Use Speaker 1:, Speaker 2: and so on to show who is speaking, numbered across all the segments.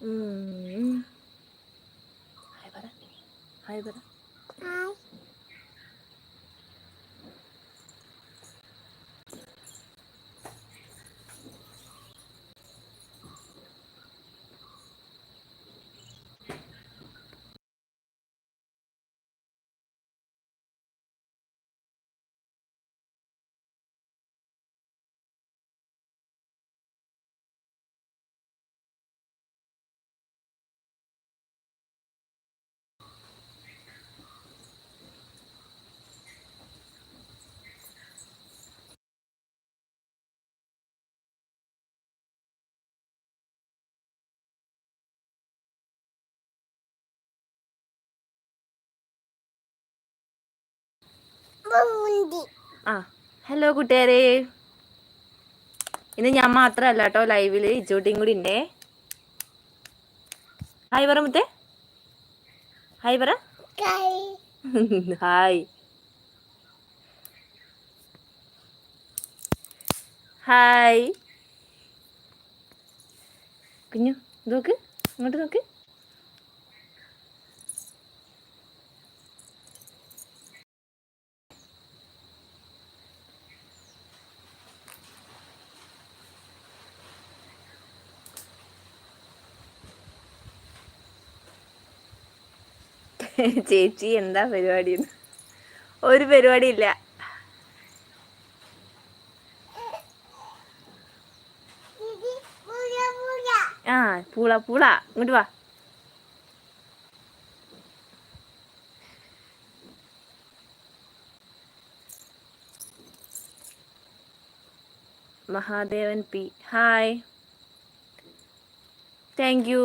Speaker 1: ഉം. ഹായ് പറ ഹായ് പറ ആ ഹലോ കൂട്ടുകാരെ. ഇന്ന് ഞാൻ മാത്രമല്ല കേട്ടോ ലൈവിൽ ഇച്ചോട്ടിയും കൂടി ഉണ്ടേ ഹായ് പറ മുത്തേ. ഹായ് പറ. ഹായ് ഹായ് കുഞ്ഞു നോക്ക് ഇങ്ങോട്ട് നോക്ക്. ചേച്ചി എന്താ പരിപാടി ഒരു പരിപാടി ഇല്ല. ആ പൂള പൂള ഇങ്ങോട്ട് വാ. Mahadevan P. Hi. Thank you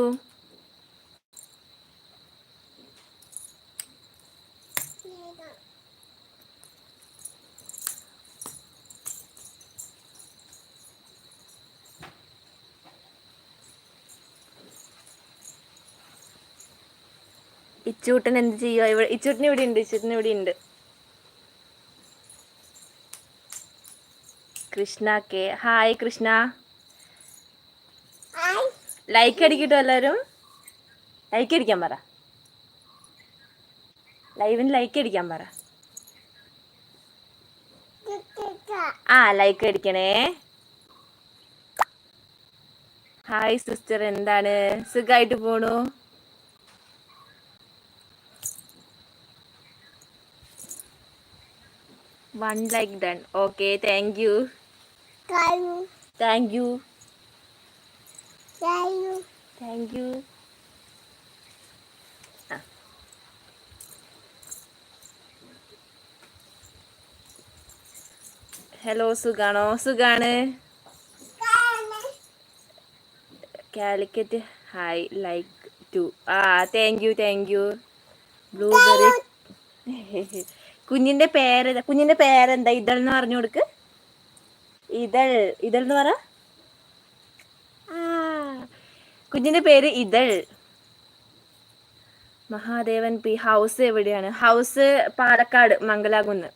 Speaker 1: Ichoottan എന്ത് ചെയ്യുക ഇവിടെ ഇച്ചൂട്ടൻ ഇവിടെ ഉണ്ട് ഇച്ചൂട്ടൻ ഇവിടെ ഉണ്ട്. Krishna K. Hi Krishna. Like അടിക്കട്ടോ എല്ലാവരും. ലൈക്ക് അടിക്കാൻ പറ. ലൈവിന് ലൈക്ക് അടിക്കാൻ പറ. ആ ലൈക്ക് അടിക്കണേ. ഹായ് സിസ്റ്റർ എന്താണ്? സുഖമായിട്ട് പോണു. One like done okay thank you thank you thank you hello സുഖാണോ സുഖാണ് കാലിക്കറ്റ് ഹായ് ലൈക്ക് ടു ആ thank you thank you blueberry കുഞ്ഞിന്റെ പേര് കുഞ്ഞിന്റെ പേരെന്താ? ഇതൾ എന്ന് പറഞ്ഞു കൊടുക്ക്. ഇതൾ ഇതൾ എന്ന് പറ. കുഞ്ഞിന്റെ പേര് ഇതൾ. മഹാദേവൻ പി ഹൗസ് എവിടെയാണ്? ഹൗസ് പാലക്കാട് മംഗലാകുന്ന്.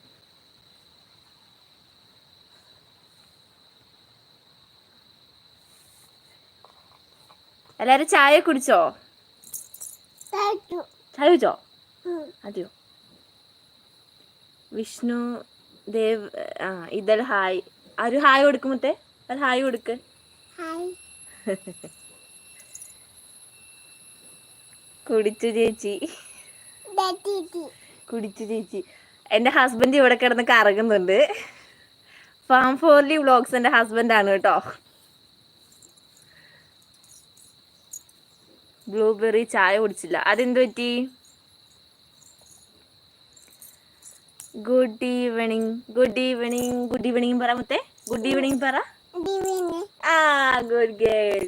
Speaker 1: എല്ലാരും ചായ കുടിച്ചോ? ചായ കുടിച്ചോ. അതെയോ? വിഷ്ണു ദേവ് ആ ഇതൽ ഹായ്. ഒരു ഹായ് കൊടുക്കുമത്തെ? അത് ഹായ് കൊടുക്ക്. കുടിച്ചു ചേച്ചി. കുടിച്ചു ചേച്ചി. എന്റെ ഹസ്ബൻഡ് ഇവിടെ കിടന്ന് കറങ്ങുന്നുണ്ട്. ഫാം ഫോർലി വ്ളോഗ്സ് എന്റെ ഹസ്ബൻഡാണ് കേട്ടോ. ബ്ലൂബെറി ചായ കുടിച്ചില്ല. അതെന്ത് പറ്റി? Good evening good evening good evening പറ മുത്തേ ഗുഡ് ഈവനിങ് പറ ആ ഗുഡ് ഗേൾ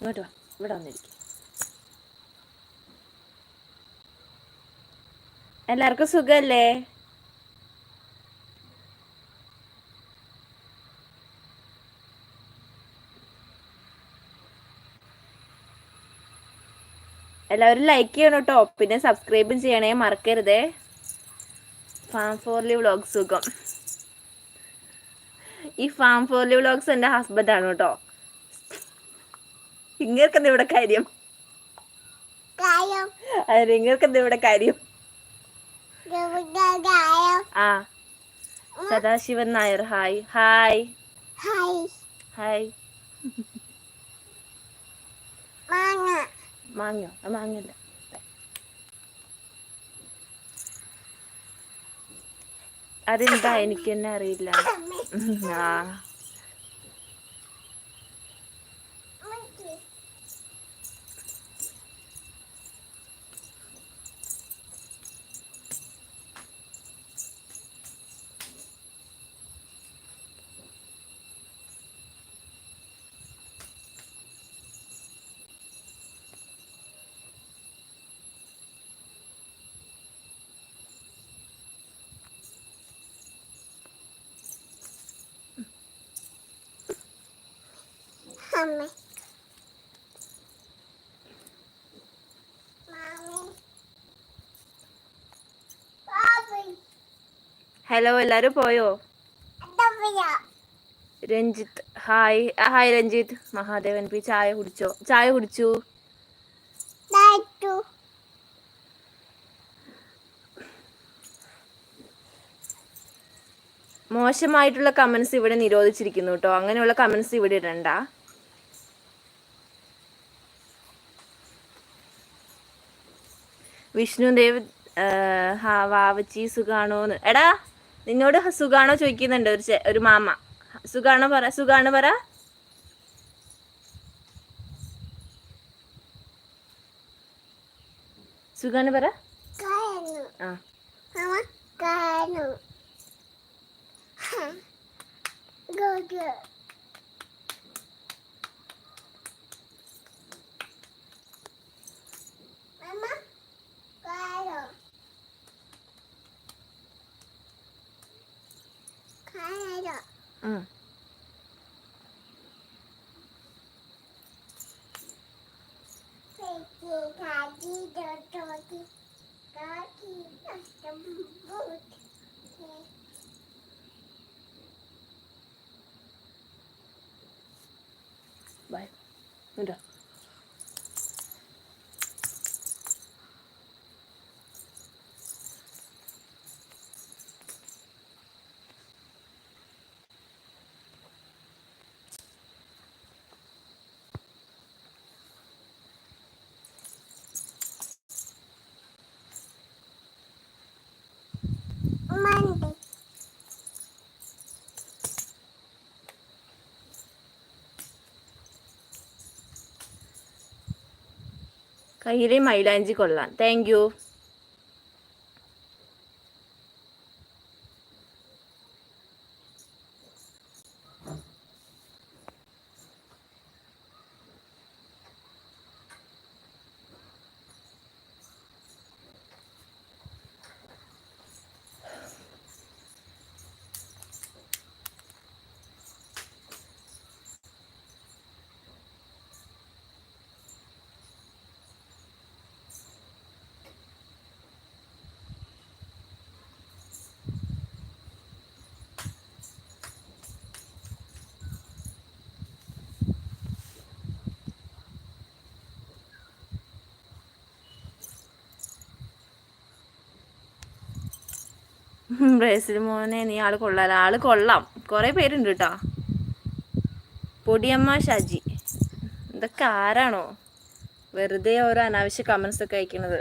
Speaker 1: ഇങ്ങോട്ട് വാ ഇവിടെ വന്നിരിക്കും എല്ലാവർക്കും സുഖല്ലേ? എല്ലാവരും ലൈക്ക് ചെയ്യണം കേട്ടോ പിന്നെ സബ്സ്ക്രൈബും ചെയ്യണേ മറക്കരുതേ. ഫാം ഫോർലി വ്ളോഗ് സുഖം. ഈ ഫാം ഫോർലി വ്ളോഗ്സ് എന്റെ ആണ് കേട്ടോ ഇങ്ങനെ ഇവിടെ കാര്യം?
Speaker 2: കായം.
Speaker 1: അതെ ഇങ്ങർക്കെന്താ ഇവിടെ കാര്യം? ആ. Sadasivan Nair hi.
Speaker 2: Hi.
Speaker 1: Hi.
Speaker 2: മാങ്ങ.
Speaker 1: മാങ്ങല്ല അതെന്താ എനിക്ക് തന്നെ അറിയില്ല. ആ.
Speaker 2: അമ്മ.
Speaker 1: ഹലോ എല്ലാരും പോയോ? Ranjith hi. Hi Ranjith. Mahadevan P ചായ കുടിച്ചോ? ചായ കുടിച്ചു? മോശമായിട്ടുള്ള കമന്റ്സ് ഇവിടെ നിരോധിച്ചിരിക്കുന്നു കേട്ടോ. അങ്ങനെയുള്ള കമന്റ്സ് ഇവിടെ ഇടണ്ട. വിഷ്ണുദേവ് ഹാ വാവച്ചി സുഖാണോന്ന് എടാ നിന്നോട് സുഖാണോ ചോദിക്കുന്നുണ്ട് ഒരു ഒരു മാമ. സുഖാണോ പറ സുഖാണോ പറ. സുഖാണ് പറ. ആ.
Speaker 2: ഗോഗോ
Speaker 1: 嗯。Bye.
Speaker 2: We're.
Speaker 1: കയ്യിലെ മൈലാഞ്ചി കൊള്ളാം. താങ്ക് ബ്രേസിൽ മോനെ നീ ആൾ കൊള്ളാല. ആൾ കൊള്ളാം. കുറെ പേരുണ്ട് കേട്ടോ പൊടിയമ്മ ഷാജി. ഇതൊക്കെ ആരാണോ? വെറുതെ ഓരോ അനാവശ്യ കമൻസ് ഒക്കെ അയക്കുന്നത്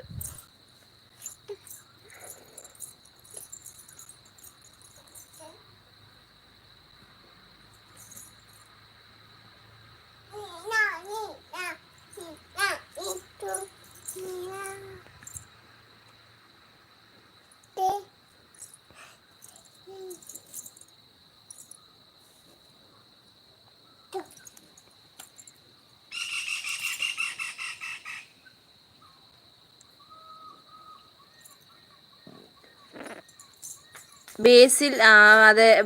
Speaker 1: ബേസിൽ അതെ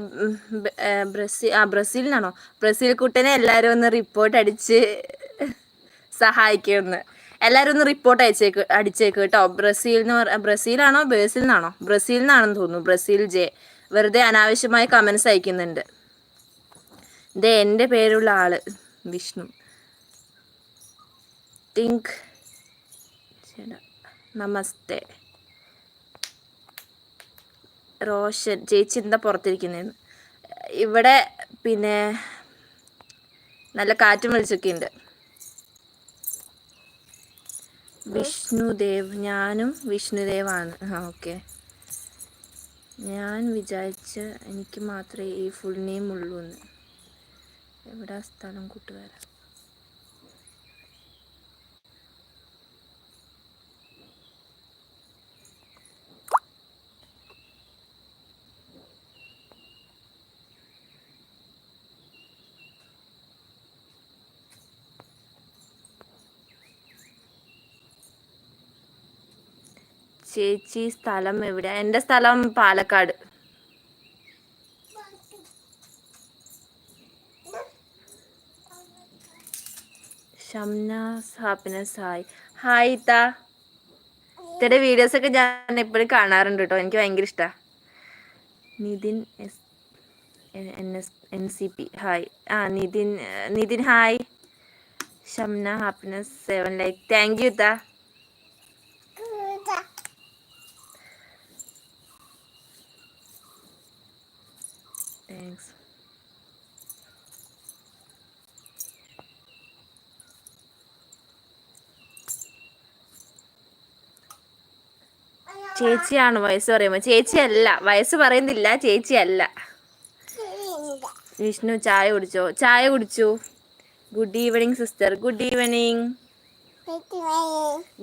Speaker 1: ബ്രസീൽ ആ ബ്രസീലിനാണോ ബ്രസീൽ കുട്ടനെ എല്ലാവരും ഒന്ന് റിപ്പോർട്ട് അടിച്ച് സഹായിക്കുമെന്ന്. എല്ലാവരും ഒന്ന് റിപ്പോർട്ട് അയച്ചേക്ക് അടിച്ചേക്ക് കേട്ടോ. ബ്രസീൽ എന്ന് ബ്രസീലാണോ ബേസിൽ നിന്നാണോ ബ്രസീൽ നിന്നാണെന്ന് തോന്നുന്നു ബ്രസീൽ ജെ. വെറുതെ അനാവശ്യമായ കമൻസ് അയക്കുന്നുണ്ട്. ഇതേ എന്റെ പേരുള്ള ആൾ വിഷ്ണു. തിങ്ക് നമസ്തേ. റോഷൻ ചേച്ചി എന്താ പുറത്തിരിക്കുന്നതെന്ന് ഇവിടെ പിന്നെ നല്ല കാറ്റും വെളിച്ചൊക്കെ ഉണ്ട്. വിഷ്ണുദേവ് ഞാനും വിഷ്ണുദേവാണ്. ആ ഓക്കെ. ഞാൻ വിചാരിച്ച എനിക്ക് മാത്രമേ ഈ ഫുൾ നെയിം ഉള്ളൂ എന്ന് എവിടെ സ്ഥലം കൂട്ടുകാരാ? ചേച്ചി സ്ഥലം എവിടെ? എന്റെ സ്ഥലം Palakkad. Shamna happiness hi hi ഇത്ത. ഇത്തയുടെ വീഡിയോസ് ഒക്കെ ഞാൻ എപ്പോഴും കാണാറുണ്ട് കേട്ടോ എനിക്ക് ഭയങ്കര ഇഷ്ടാ. Nithin S N S N C P. Hi ആ Nithin Nithin hi Shamna happiness seven like thank you ഇത്ത. ചേച്ചിയാണ് വയസ്സ് പറയുമ്പോൾ ചേച്ചിയല്ല വയസ്സ് പറയുന്നില്ല ചേച്ചിയല്ല. വിഷ്ണു ചായ കുടിച്ചോ? ചായ കുടിച്ചു. Good evening sister good
Speaker 2: evening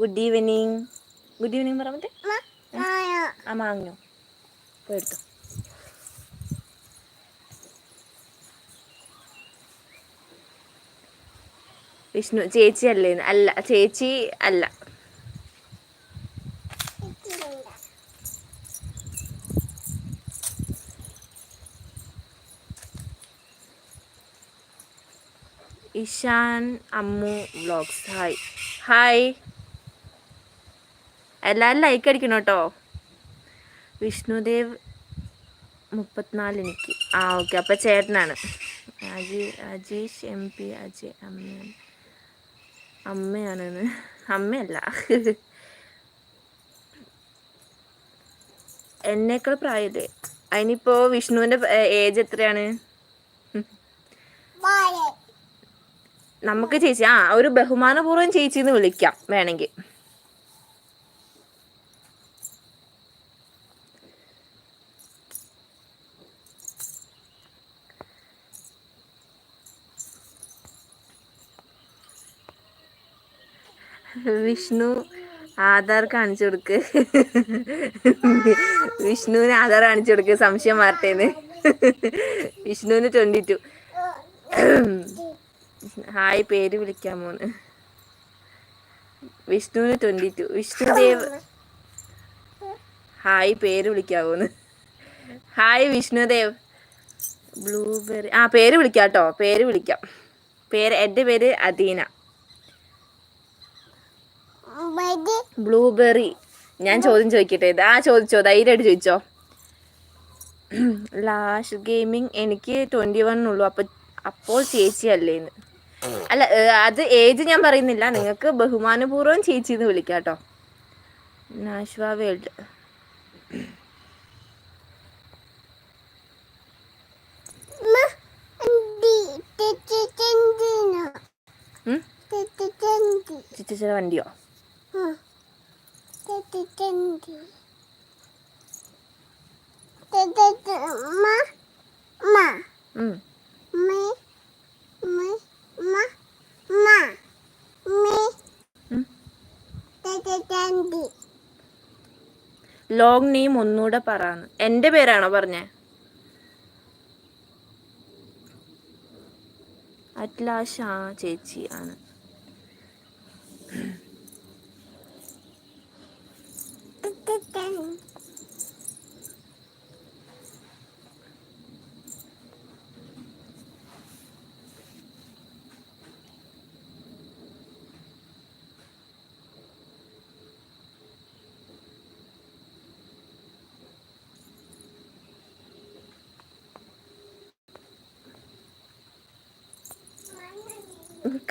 Speaker 1: good evening good evening പറഞ്ഞിട്ട്. ആ മാങ്ങോ വിഷ്ണു ചേച്ചി അല്ലേ അല്ല ചേച്ചി അല്ല. Ishan Ammu vlogs hi hi എല്ലാവരും ലൈക്ക് അടിക്കണം കേട്ടോ വിഷ്ണുദേവ് മുപ്പത്തിനാല് എനിക്ക്. ആ ഓക്കെ അപ്പം ചേട്ടനാണ്. അജി അജീഷ് എം പി അജയ് അമ്മയാണ്. അമ്മയാണെന്ന്. അമ്മയല്ല. എന്നേക്കാൾ പ്രായതേ അതിനിപ്പോൾ വിഷ്ണുവിന്റെ ഏജ് എത്രയാണ്. നമുക്ക് ചേച്ചി ആ ഒരു ബഹുമാനപൂർവം ചേച്ചി എന്ന് വിളിക്കാം വേണമെങ്കിൽ. വിഷ്ണു ആധാർ കാണിച്ചു കൊടുക്ക്. വിഷ്ണുവിന് ആധാർ കാണിച്ചു കൊടുക്ക് സംശയം മാറട്ടേന്ന് വിഷ്ണുവിന് ട്വന്റി ടു ഹായ് പേര് വിളിക്കാമോന്ന് വിഷ്ണുവിന് ട്വന്റി ടു വിഷ്ണുദേവ് ഹായ് പേര് വിളിക്കാമോന്ന് ഹായ് വിഷ്ണുദേവ് ബ്ലൂബെറി ആ പേര് വിളിക്കാം കേട്ടോ പേര് വിളിക്കാം. പേര് എന്റെ പേര് അദീന. ബ്ലൂബെറി. ഞാൻ ചോദ്യം ചോദിക്കട്ടെ ഇത്? ആ ചോദിച്ചോ ധൈര്യമായിട്ട് ചോദിച്ചോ. ലാഷ് ഗെയിമിങ് എനിക്ക് ട്വന്റി വൺ ഉള്ളൂ. അപ്പോൾ അപ്പോൾ ചേച്ചി അല്ലേന്ന്. അല്ല അത് ഏജ് ഞാൻ പറയുന്നില്ല. നിങ്ങൾക്ക് ബഹുമാനപൂർവം ചേച്ചി എന്ന് വിളിക്കാം കേട്ടോ നാഷ്വ വേൾഡ്. ചിച്ചിച്ചിയുടെ വണ്ടിയോ. ഉം. ലോങ് നെയിം ഒന്നുകൂടെ പറയാന്ന് എന്റെ പേരാണോ പറഞ്ഞേ? അറ്റ്ലാഷ് ആ ചേച്ചി ആണ്.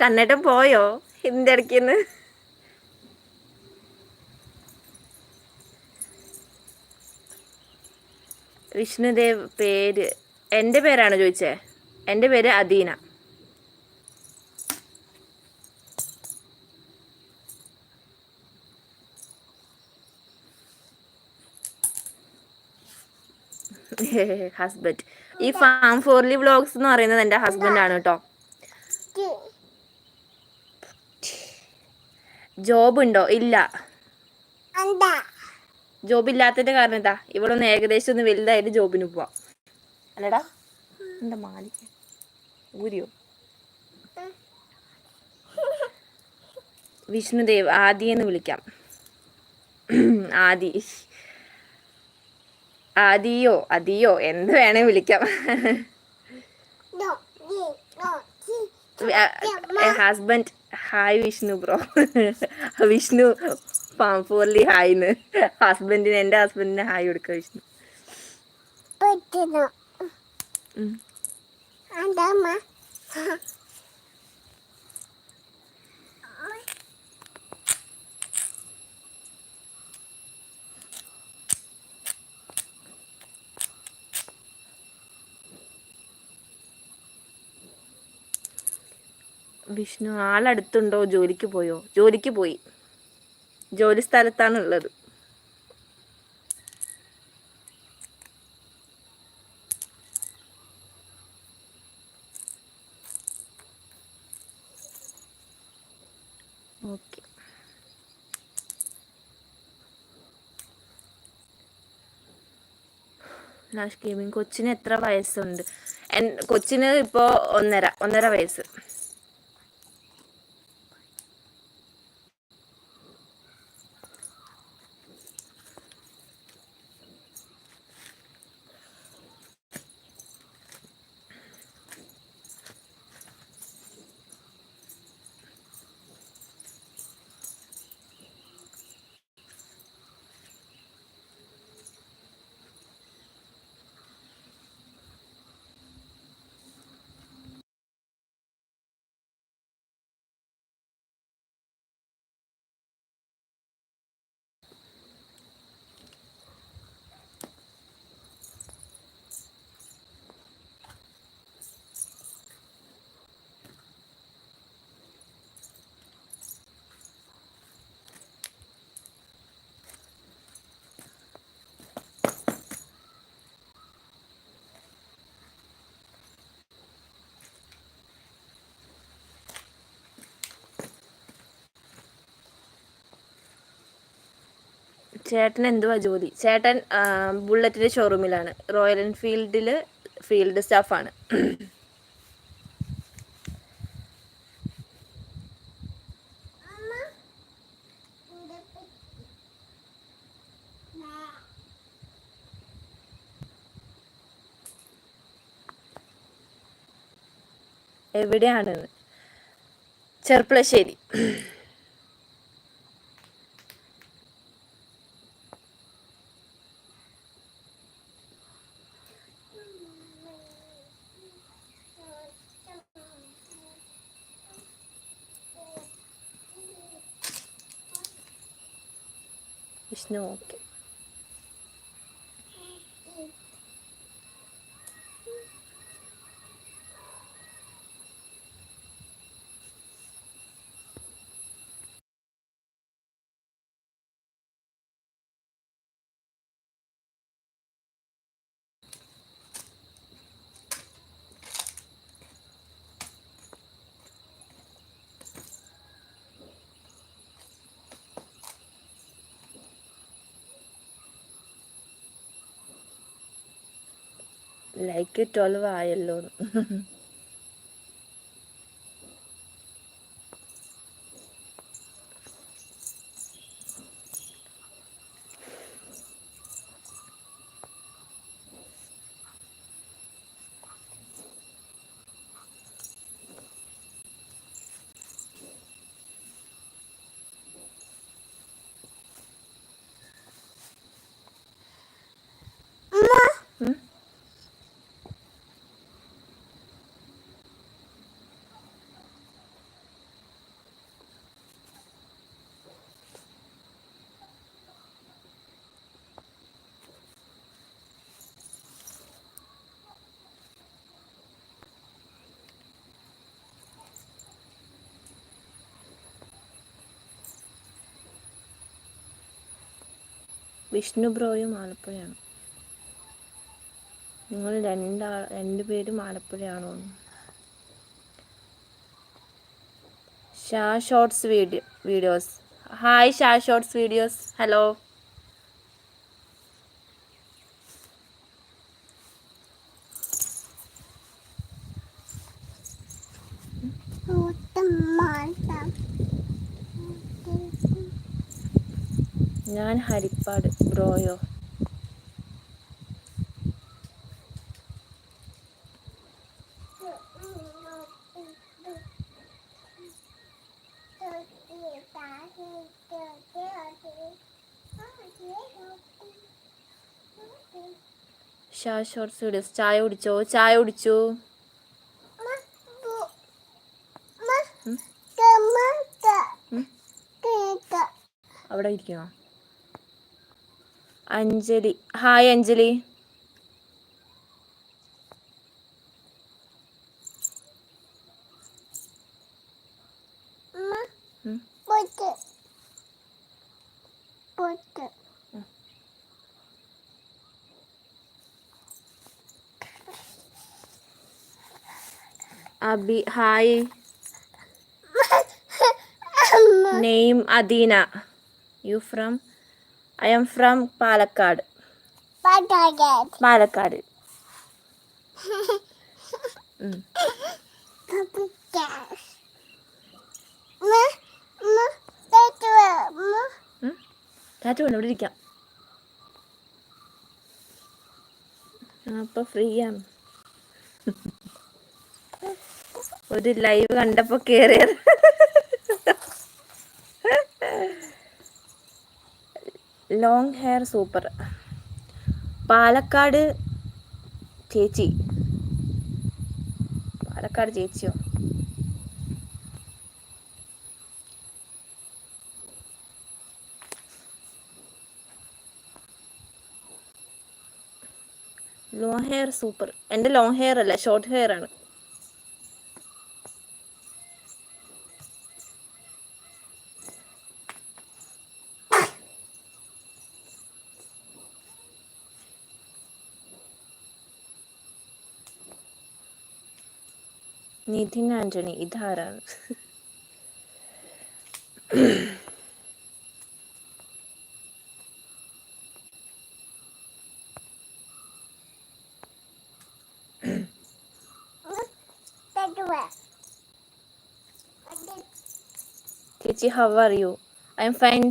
Speaker 1: കണ്ണേട്ടൻ പോയോ? ഇതിന്റെ ഇടയ്ക്കുന്ന് വിഷ്ണുദേവ് പേര്. എന്റെ പേരാണ് ചോദിച്ചേ? എന്റെ പേര് അദീന. ഹസ്ബൻഡ് ഈ ഫാം ഫോർലി വ്ളോഗ്സ് എന്ന് പറയുന്നത് എന്റെ ഹസ്ബൻഡാണ് കേട്ടോ. ജോബ് ഉണ്ടോ ഇല്ല. ജോബ് ഇല്ലാത്തതിന്റെ കാരണം എന്താ? ഇവിടെ ഒന്ന് ഏകദേശം ഒന്ന് വലുതായിട്ട് ജോബിന് പോവാം. അല്ലടാ എന്താ മാലിക്ക ഊരിയോ? വിഷ്ണുദേവ് ആദി എന്ന് വിളിക്കാം. ആദി. ആദിയോ? അതിയോ? എന്ത് വേണേ വിളിക്കാം. Husband hi Vishnu bro. Vishnu പാംഫോർലി ഹായ്ന്ന് ഹസ്ബൻഡിന് എന്റെ ഹസ്ബൻഡിന് ഹായ് കൊടുക്കുക വിഷ്ണു.
Speaker 2: പറ്റുന്നു.
Speaker 1: വിഷ്ണു ആളടുത്തുണ്ടോ? ജോലിക്ക് പോയോ? ജോലിക്ക് പോയി. ജോലി സ്ഥലത്താണ് ഉള്ളത് ഗെയിമിങ് കൊച്ചിന് എത്ര വയസ്സുണ്ട്? കൊച്ചിന് ഇപ്പോൾ ഒന്നര ഒന്നര വയസ്സ്. ചേട്ടൻ എന്തുവാ ജോലി ചേട്ടൻ ബുള്ളറ്റിന്റെ ഷോറൂമിലാണ് റോയൽ എൻഫീൽഡിൽ ഫീൽഡ് സ്റ്റാഫാണ് എവിടെയാണെന്ന്? Cherpulassery Vishnu okay. Like twelve ആയല്ലോ വിഷ്ണു ബ്രോയും ആലപ്പുഴയാണ്. നിങ്ങൾ രണ്ടാ പേരും ആലപ്പുഴയാണോ? ഷാ ഷോർട്സ് വീഡിയോ വീഡിയോസ്. ഹായ് ഷാ ഷോർട്സ് വീഡിയോസ്. ഹലോ. ഞാൻ ഹരിപ്പാട് ബ്രോയോ. ഷോർട്സ് വീഡിയോസ് ചായ കുടിച്ചോ? ചായ കുടിച്ചു? അവിടെ ഇരിക്കണോ? അഞ്ജലി. ഹായ് അഞ്ജലി. ഉം?
Speaker 2: പൊട്ട് പൊട്ട്
Speaker 1: Abi
Speaker 2: hi
Speaker 1: name Adeena
Speaker 2: you from I'm from Palakkad.
Speaker 1: Palakkad? Tattoo വേണ്ട ഇവിടെ ഇരിക്കാം. അപ്പൊ ഫ്രീ ആണ്. ഒരു ലൈവ് കണ്ടപ്പോ കേറിയത്. ലോങ് ഹെയർ സൂപ്പർ പാലക്കാട് ചേച്ചി. പാലക്കാട് ചേച്ചിയോ? ലോങ് ഹെയർ സൂപ്പർ എന്റെ ലോങ് ഹെയർ അല്ല ഷോർട്ട് ഹെയർ ആണ്. നിധിൻ ആന്റണി ഇതാരാണ്
Speaker 2: തെറ്റുവ
Speaker 1: ചേച്ചി how are you I am
Speaker 2: fine